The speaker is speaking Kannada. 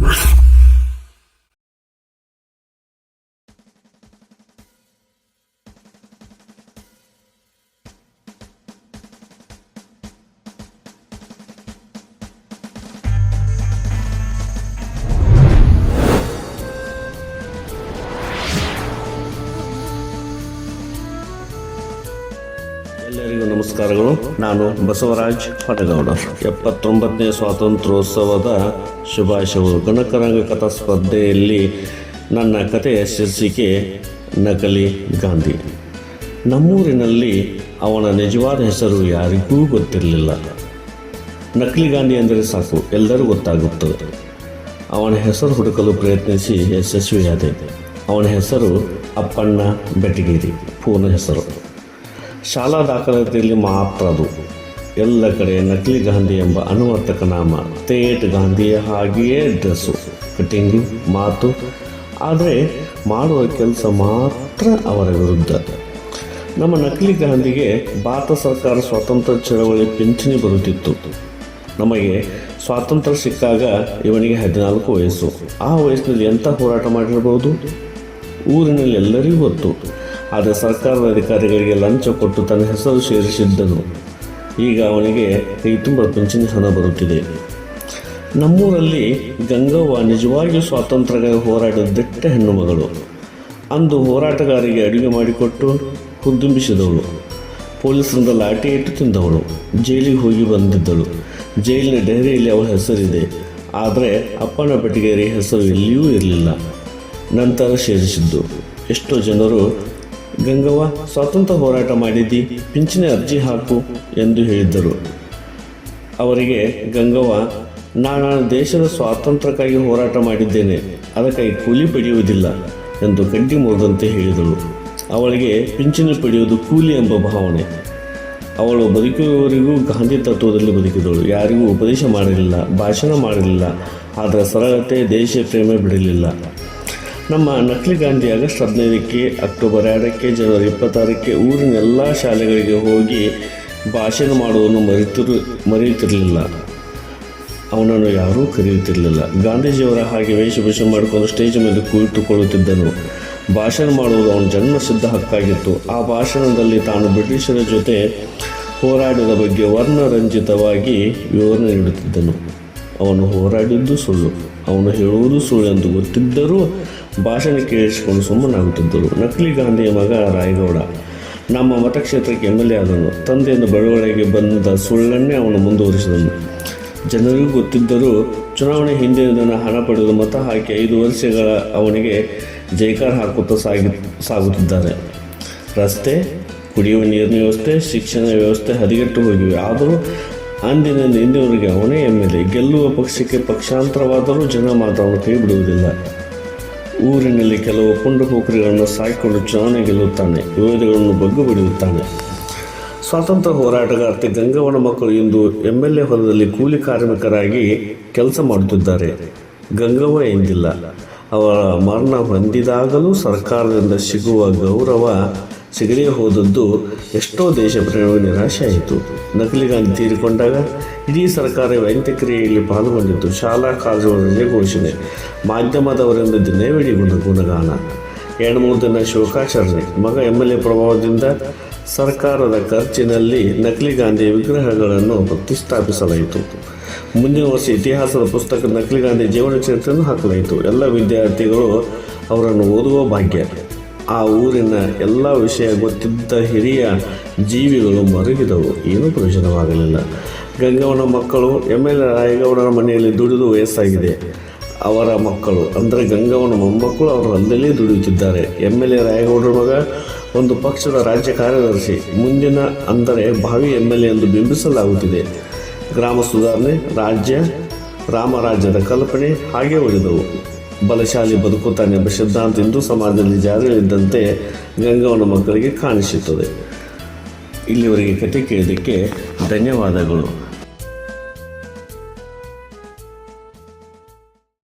Yeah. ಎಲ್ಲರಿಗೂ ನಮಸ್ಕಾರಗಳು. ನಾನು ಬಸವರಾಜ್ ಪಟಗೌಡ ಎಪ್ಪತ್ತೊಂಬತ್ತನೇ ಸ್ವಾತಂತ್ರ್ಯೋತ್ಸವದ ಶುಭಾಶಯಗಳು. ಗಣಕರಂಗ ಕಥಾ ಸ್ಪರ್ಧೆಯಲ್ಲಿ ನನ್ನ ಕತೆ ಶೀರ್ಷಿಕೆ, ನಕಲಿ ಗಾಂಧಿ. ನಮ್ಮೂರಿನಲ್ಲಿ ಅವನ ನಿಜವಾದ ಹೆಸರು ಯಾರಿಗೂ ಗೊತ್ತಿರಲಿಲ್ಲ. ನಕಲಿ ಗಾಂಧಿ ಅಂದರೆ ಸಾಕು ಎಲ್ಲರೂ ಗೊತ್ತಾಗುತ್ತದೆ. ಅವನ ಹೆಸರು ಹುಡುಕಲು ಪ್ರಯತ್ನಿಸಿ ಯಶಸ್ವಿಯಾದೆ. ಅವನ ಹೆಸರು ಅಪ್ಪಣ್ಣ ಬೆಟಗೇರಿ ಪೂರ್ಣ ಹೆಸರು. ಶಾಲಾ ದಾಖಲಾತಿಯಲ್ಲಿ ಮಾತ್ರ ಅದು ಎಲ್ಲ ಕಡೆ ನಕಲಿ ಗಾಂಧಿ ಎಂಬ ಅನುವರ್ತಕ ನಾಮ ತೇಟ್ ಗಾಂಧಿಯ ಹಾಗೆಯೇ ಡ್ರೆಸ್ಸು. ಕಟ್ಟಿಂಗು ಮಾತು. ಆದರೆ ಮಾಡುವ ಕೆಲಸ ಮಾತ್ರ ಅವರ ವಿರುದ್ಧ. ನಮ್ಮ ನಕಲಿ ಗಾಂಧಿಗೆ ಭಾರತ ಸರ್ಕಾರ ಸ್ವಾತಂತ್ರ್ಯ ಚಳವಳಿ ಪಿಂಚಣಿ ಬರುತ್ತಿತ್ತು. ನಮಗೆ ಸ್ವಾತಂತ್ರ್ಯ ಸಿಕ್ಕಾಗ ಇವನಿಗೆ ಹದಿನಾಲ್ಕು ವಯಸ್ಸು. ಆ ವಯಸ್ಸಿನಲ್ಲಿ ಎಂಥ ಹೋರಾಟ ಮಾಡಿರಬಹುದು ಊರಿನಲ್ಲಿ ಎಲ್ಲರಿಗೂ ಗೊತ್ತು. ಆದರೆ ಸರ್ಕಾರದ ಅಧಿಕಾರಿಗಳಿಗೆ ಲಂಚ ಕೊಟ್ಟು ತನ್ನ ಹೆಸರು ಸೇರಿಸಿದ್ದನು. ಈಗ ಅವನಿಗೆ ಕೈ ತುಂಬ ಪಿಂಚಣಿ ಹಣ ಬರುತ್ತಿದೆ. ನಮ್ಮೂರಲ್ಲಿ ಗಂಗವ್ವ ನಿಜವಾಗಿಯೂ ಸ್ವಾತಂತ್ರ್ಯಕ್ಕಾಗಿ ಹೋರಾಡಿದ ದಿಟ್ಟ ಹೆಣ್ಣು ಮಗಳು. ಅಂದು ಹೋರಾಟಗಾರಿಗೆ ಅಡುಗೆ ಮಾಡಿಕೊಟ್ಟು ಹುದ್ದುಂಬಿಸಿದವಳು. ಪೊಲೀಸರಿಂದ ಲಾಠಿ ಇಟ್ಟು ತಿಂದವಳು. ಜೈಲಿಗೆ ಹೋಗಿ ಬಂದಿದ್ದಳು. ಜೈಲಿನ ಡೈರಿಯಲ್ಲಿ ಅವಳ ಹೆಸರಿದೆ. ಆದರೆ ಅಪ್ಪನ ಪಟ್ಟಿಗೆರಿ ಹೆಸರು ಎಲ್ಲಿಯೂ ಇರಲಿಲ್ಲ. ನಂತರ ಸೇರಿಸಿದ್ದು. ಎಷ್ಟೋ ಜನರು ಗಂಗವ್ವ, ಸ್ವಾತಂತ್ರ್ಯ ಹೋರಾಟ ಮಾಡಿದ್ದಿ ಪಿಂಚಣಿ ಅರ್ಜಿ ಹಾಕು ಎಂದು ಹೇಳಿದ್ದರು. ಅವರಿಗೆ, ಗಂಗವ್ವ ನಾನು ದೇಶದ ಸ್ವಾತಂತ್ರ್ಯಕ್ಕಾಗಿ ಹೋರಾಟ ಮಾಡಿದ್ದೇನೆ ಅದಕ್ಕಾಗಿ ಕೂಲಿ ಪಡೆಯುವುದಿಲ್ಲ ಎಂದು ಕಡ್ಡಿ ಮುರಿದಂತೆ ಹೇಳಿದಳು. ಅವಳಿಗೆ ಪಿಂಚಣಿ ಪಡೆಯುವುದು ಕೂಲಿ ಎಂಬ ಭಾವನೆ. ಅವಳು ಬದುಕುವವರಿಗೂ ಗಾಂಧಿ ತತ್ವದಲ್ಲಿ ಬದುಕಿದಳು. ಯಾರಿಗೂ ಉಪದೇಶ ಮಾಡಲಿಲ್ಲ ಭಾಷಣ ಮಾಡಲಿಲ್ಲ ಆದರೆ ಸರಳತೆ ದೇಶ ಪ್ರೇಮ ಬಿಡಲಿಲ್ಲ. ನಮ್ಮ ನಕಲಿ ಗಾಂಧಿ ಆಗಸ್ಟ್ ಹದಿನೈದಕ್ಕೆ ಅಕ್ಟೋಬರ್ ಎರಡಕ್ಕೆ ಜನವರಿ ಇಪ್ಪತ್ತಾರಕ್ಕೆ ಊರಿನ ಎಲ್ಲ ಶಾಲೆಗಳಿಗೆ ಹೋಗಿ ಭಾಷಣ ಮಾಡುವುದನ್ನು ಮರೆತಿರು, ಮರೆಯುತ್ತಿರಲಿಲ್ಲ. ಅವನನ್ನು ಯಾರೂ ಕರೆಯುತ್ತಿರಲಿಲ್ಲ. ಗಾಂಧೀಜಿಯವರ ಹಾಗೆ ವೇಷಭೂಷ ಮಾಡಿಕೊಂಡು ಸ್ಟೇಜ್ ಮೇಲೆ ಕುಳಿತುಕೊಳ್ಳುತ್ತಿದ್ದನು. ಭಾಷಣ ಮಾಡುವುದು ಅವನ ಜನ್ಮಸಿದ್ಧ ಹಕ್ಕಾಗಿತ್ತು. ಆ ಭಾಷಣದಲ್ಲಿ ತಾನು ಬ್ರಿಟಿಷರ ಜೊತೆ ಹೋರಾಡಿದ ಬಗ್ಗೆ ವರ್ಣರಂಜಿತವಾಗಿ ವಿವರಣೆ ನೀಡುತ್ತಿದ್ದನು. ಅವನು ಹೋರಾಡಿದ್ದು ಸುಳ್ಳು. ಅವನು ಹೇಳುವುದು ಸುಳ್ಳು ಎಂದು ಗೊತ್ತಿದ್ದರೂ ಭಾಷಣ ಕೇಳಿಸಿಕೊಂಡು ಸುಮ್ಮನಾಗುತ್ತಿದ್ದರು. ನಕಲಿ ಗಾಂಧಿಯ ಮಗ ರಾಯಗೌಡ. ನಮ್ಮ ಮತಕ್ಷೇತ್ರಕ್ಕೆ ಎಂ ಎಲ್ ಎ ಆದನು ತಂದೆಯನ್ನು ಬೆಳವಣಿಗೆ ಬಂದ ಸುಳ್ಳನ್ನೇ ಅವನು ಮುಂದುವರಿಸಿದನು. ಜನರಿಗೂ ಗೊತ್ತಿದ್ದರೂ ಚುನಾವಣೆ ಹಿಂದೆ ದಿನ ಹಣ ಪಡೆದು ಮತ ಹಾಕಿ ಐದು ವರ್ಷಗಳ ಅವನಿಗೆ ಜೈಕಾರ ಹಾಕುತ್ತಾ ಸಾಗಿ, ಸಾಗುತ್ತಿದ್ದಾರೆ. ರಸ್ತೆ, ಕುಡಿಯುವ ನೀರಿನ ವ್ಯವಸ್ಥೆ, ಶಿಕ್ಷಣ ವ್ಯವಸ್ಥೆ ಹದಿಗೆಟ್ಟು ಹೋಗಿವೆ. ಆದರೂ ಅಂದಿನಿಂದ ಇಂದಿನವರೆಗೆ ಅವನೇ ಎಂ ಎಲ್ ಎ. ಗೆಲ್ಲುವ ಪಕ್ಷಕ್ಕೆ ಪಕ್ಷಾಂತರವಾದರೂ ಜನ ಮಾತ್ರ ಕೈ ಬಿಡುವುದಿಲ್ಲ. ಊರಿನಲ್ಲಿ ಕೆಲವು ಪುಂಡು ಪೋಖರಿಗಳನ್ನು ಸಾಯ್ಕೊಂಡು ಚುನಾವಣೆ ಗೆಲ್ಲುತ್ತಾನೆ, ವಿವಾದಗಳನ್ನು ಬಗ್ಗು ಬಡಿಯುತ್ತಾನೆ ಸ್ವಾತಂತ್ರ್ಯ ಹೋರಾಟಗಾರ್ತಿ ಗಂಗವ್ವನ ಮಕ್ಕಳು ಇಂದು ಎಂ ಎಲ್ ಎ ಹೊಲದಲ್ಲಿ ಕೂಲಿ ಕಾರ್ಮಿಕರಾಗಿ ಕೆಲಸ ಮಾಡುತ್ತಿದ್ದಾರೆ. ಗಂಗವ್ವ ಎಂದಿಲ್ಲ. ಅವರ ಮರಣ ಹೊಂದಿದಾಗಲೂ ಸರ್ಕಾರದಿಂದ ಸಿಗುವ ಗೌರವ ಸಿಗದೇ ಹೋದದ್ದು ಎಷ್ಟೋ ದೇಶ ಆಯಿತು. ನಕಲಿ ಗಾಂಧಿ ತೀರಿಕೊಂಡಾಗ ಇಡೀ ಸರ್ಕಾರ ಅಂತ್ಯಕ್ರಿಯೆಯಲ್ಲಿ ಪಾಲ್ಗೊಂಡಿತ್ತು ಶಾಲಾ ಕಾಲೇಜುಗಳ ಘೋಷಣೆ. ಮಾಧ್ಯಮದವರಿಂದ ದಿನವಿಡೀ ಗುಣ ಗುಣಗಾನ. ಎರಡು ಮೂರು ದಿನ ಶೋಕಾಚರಣೆ. ಮಗ ಎಂ ಎಲ್ ಎ ಪ್ರಭಾವದಿಂದ ಸರ್ಕಾರದ ಖರ್ಚಿನಲ್ಲಿ ನಕಲಿ ಗಾಂಧಿ ವಿಗ್ರಹಗಳನ್ನು ಪ್ರತಿಷ್ಠಾಪಿಸಲಾಯಿತು. ಮುಂದಿನ ವರ್ಷ ಇತಿಹಾಸದ ಪುಸ್ತಕ ನಕಲಿ ಗಾಂಧಿ ಜೀವನ ಚರಿತ್ರೆಯನ್ನು ಹಾಕಲಾಯಿತು. ಎಲ್ಲ ವಿದ್ಯಾರ್ಥಿಗಳು ಅವರನ್ನು ಓದುವ ಭಾಗ್ಯ. ಆ ಊರಿನ ಎಲ್ಲ ವಿಷಯ ಗೊತ್ತಿದ್ದ ಹಿರಿಯ ಜೀವಿಗಳು ಮರುಗಿದವು. ಏನೂ ಪ್ರಯೋಜನವಾಗಲಿಲ್ಲ. ಗಂಗವನ ಮಕ್ಕಳು ಎಂ ಎಲ್. ಎ ರಾಯಗೌಡರ ಮನೆಯಲ್ಲಿ ದುಡಿದು ವಯಸ್ಸಾಗಿದೆ. ಅವರ ಮಕ್ಕಳು, ಅಂದರೆ ಗಂಗವನ ಮೊಮ್ಮಕ್ಕಳು ಅವರು ಅಲ್ಲಲ್ಲಿ ದುಡಿಯುತ್ತಿದ್ದಾರೆ. M L. ಎ. ರಾಯಗೌಡರ ಮಗ, ಒಂದು ಪಕ್ಷದ ರಾಜ್ಯ ಕಾರ್ಯದರ್ಶಿ. ಮುಂದಿನ, ಅಂದರೆ ಭಾವಿ ಎಂ ಎಲ್. ಎ. ಎಂದು ಬಿಂಬಿಸಲಾಗುತ್ತಿದೆ. ಗ್ರಾಮ ಸುಧಾರಣೆ, ರಾಜ್ಯ, ರಾಮರಾಜ್ಯದ ಕಲ್ಪನೆ ಹಾಗೆ ಉಳಿದವು. ಬಲಶಾಲಿ ಬದುಕುತ್ತಾನೆ ಎಂಬ ಸಿದ್ಧಾಂತ ಹಿಂದೂ ಸಮಾಜದಲ್ಲಿ ಜಾರಿಯಲ್ಲಿದ್ದಂತೆ ಗಂಗವನ ಮಕ್ಕಳಿಗೆ ಕಾಣಿಸುತ್ತದೆ. ಇಲ್ಲಿವರೆಗೆ ಕತೆ ಕೇಳಿದ್ದಕ್ಕೆ ಧನ್ಯವಾದಗಳು.